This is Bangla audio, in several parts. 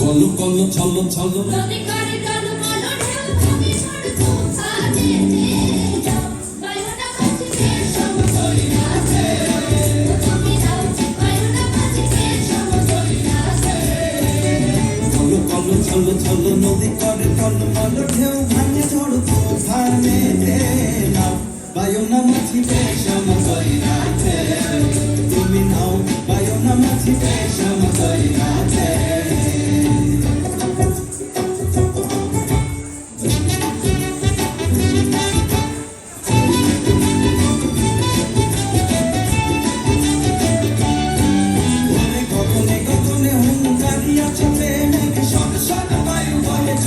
বলো কলো ছলো ছলো ছলো নদী করে টলমল ঢেউ ভাঙে ঝড় তুফানে নাও বায়ো না মাছি বেশম রাখে তুমি নাও বায়ো না মাছি বেশম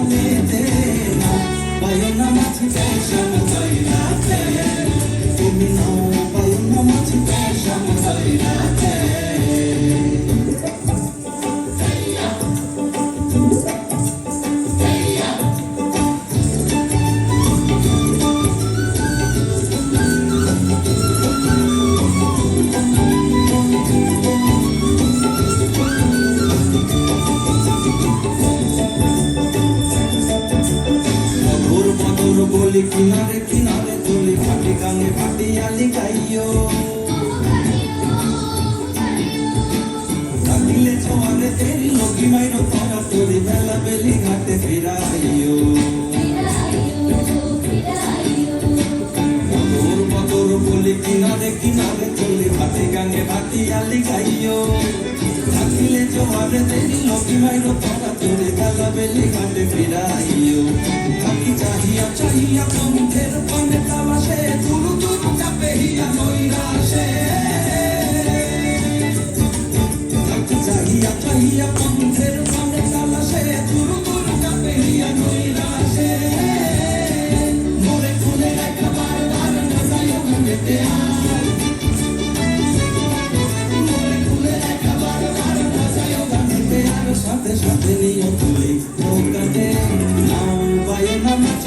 তুফানে দে না বলি কিনারে কিনারে তুলি ফাটি গানে ফাটি আলি গাইও থাকিলে ছোয়ারে তেরি লগি মাইরো তরা তুলি বেলা বেলি ঘাটে ফিরাইও মধুর মধুর বলি কিনারে কিনারে তুলি ফাটি গানে ফাটি আলি গাইও থাকিলে ছোয়ারে তেরি লগি মাইরো তরা তুলি বেলা ঘাটে ফিরাইও চাহিয়া চাহিয়া কণ্ঠের পানে তামাশে তুরু তুরু চাপে হিয়া নৈরাশে থাকি চাহিয়া চাহিয়া কণ্ঠের পানে তামাশে তুরু তুরু চাপে হিয়া নৈরাশে মোরে খুলে রাখা বার বার নাজায় মনেতে আর। মোরে খুলে রাখা বার বার নাজায় মনেতে আর। সাথে সাথে নিয়ে তুলি